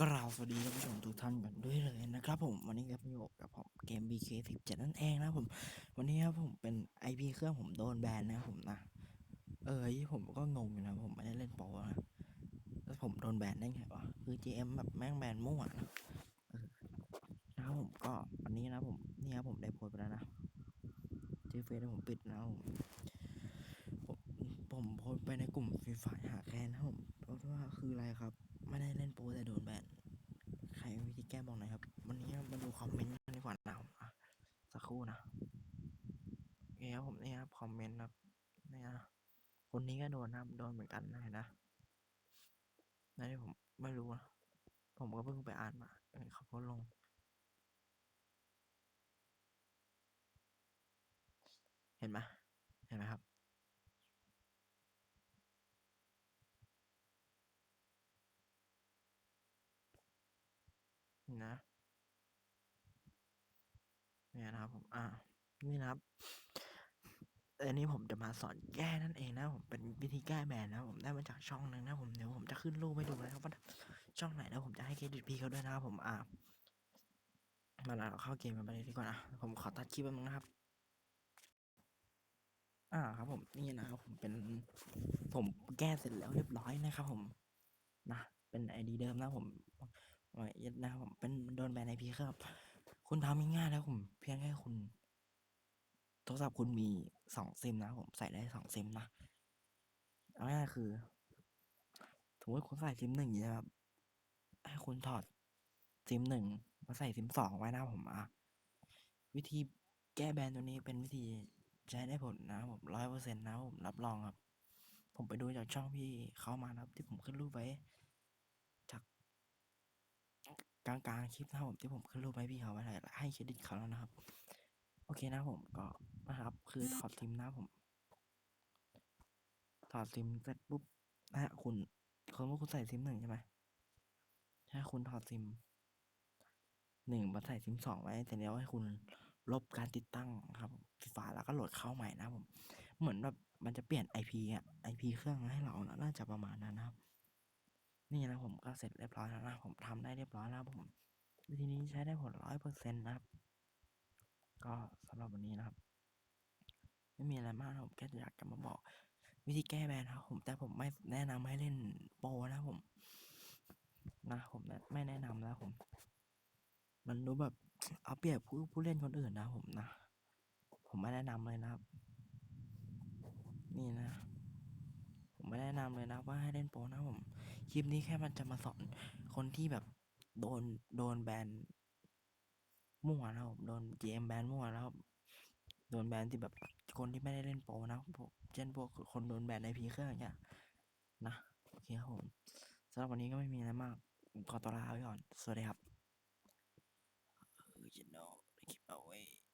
กราบสวัสดีท่านผู้ชมทุกท่านกันด้วยเลยนะครับผมวันนี้ครับอยู่กับผมเกม BK17 นั่นเองนะผม วันนี้ครับผมเป็น IP เครื่องผมโดนแบนนะผมนะเออที่ผมก็งงอยู่นะผมไม่ได้เล่นโปรนะแล้วผมโดนแบนได้ไงวะคือ GM แบบแม่งแบนมั่วนะนะผมก็วันนี้นะผมนี่ครับผมได้โพสไปแล้วนะที่เฟซผมปิดนะครับผมผมโพสไปในกลุ่มฟรีไฟหาแคนนะผมเพราะว่าคืออะไรครับ ไม่ได้เล่นโปแต่โดนแบนใครวิธีแก้บอกหน่อยครับ วันนี้มาดูคอมเมนต์กันดีกว่านะผมอะสักครู่นะโอเคครับผมนี่ครับคอมเมนต์ครับนี่นะคนนี้ก็โดนนะโดนเหมือนกันนะเห็นะนั่นที่ผมไม่รู้นะผมก็เพิ่งไปอ่านมาเขาโพสลงเห็นไหมเห็นไหมครับ นะ เนี่ยนะครับผม อ่า นี่นะครับอันนี้ผมจะมาสอนแก้นั่นเองนะผมเป็นวิธีแก้แบนนะผมได้มาจากช่องหนึงนะผมเดี๋ยวผมจะขึ้นรูปให้ดูนะครับว่าช่องไหนแล้วผมจะให้เครดิตพี่เขาด้วยนะครับผมอ่ามาเราเข้าเกมกันไปเลยดีกว่านะผมขอตัดคลิปแป๊บนึงนะครับ อ่าครับผมนี่นะครับผมเป็นผมแก้เสร็จแล้วเรียบร้อยนะครับผมนะเป็นไอดีเดิมนะผม ไว้นะครับผมเป็นโดนแบนไอพีครับ คุณทำง่ายๆแล้วผม เพียงแค่คุณ โทรศัพท์คุณมีสองซิมนะผมใส่ได้สองซิมนะเอาง่ายคือสมมติคุณใส่ซิมหนึ่งอยู่นะครับให้คุณถอดซิมหนึ่งมาใส่ซิมสองไว้นะผมอะวิธีแก้แบนตัวนี้เป็นวิธีใช้ได้ผลนะผมร้อยเปอร์เซ็นต์นะผมรับรองครับ ผมไปดูจากช่องพี่เขามานะครับ ที่ผมขึ้นรูปไว้ กลางๆคลิปนะครับผมที่ผมขึ้นรูปไว้พี่เขาไว้ให้เครดิตเขาแล้วนะครับ โอเคนะผมก็นะครับ คือถอดซิมนะผม ถอดซิมเสร็จปุ๊บนะฮะคุณคนว่าคุณใส่ซิมหนึ่งใช่ไหมถ้าคุณถอดซิมหนึ่งมาใส่ซิมสองไว้เสร็จแล้วให้คุณลบการติดตั้งครับฝาแล้วก็โหลดเข้าใหม่นะผม เหมือนแบบมันจะเปลี่ยน IP อะ IP เครื่องให้เรานะน่าจะประมาณนั้นนะครับ นี่นะผมก็เสร็จเรียบร้อยแล้วนะผมทำได้เรียบร้อยแล้วผม วิธีนี้ใช้ได้ผลร้อยเปอร์เซ็นต์นะครับ ก็สำหรับวันนี้นะครับ ไม่มีอะไรมากนะผมแค่อยากจะมาบอก วิธีแก้แบนครับผมแต่ผมไม่แนะนำให้เล่นโปนะผม นะผมไม่แนะนำนะผม มันดูแบบเอาเปรียบผู้ผู้เล่นคนอื่นนะผมนะ ผมไม่แนะนำเลยนะครับ นี่นะ แนะนำเลยนะว่าให้เล่นโปนะผม คลิปนี้แค่มันจะมาสอนคนที่แบบโดนโดนแบนมั่วนะผมโดน GM แบนมั่วแล้วโดนแบนที่แบบคนที่ไม่ได้เล่นโปนะพวกเช่นพวกคนโดนแบนในพีเครื่องอย่างเงี้ยนะโอเคครับผมสำหรับวันนี้ก็ไม่มีอะไรมากขอตัวลาไปก่อนสวัสดีครับ you know keep away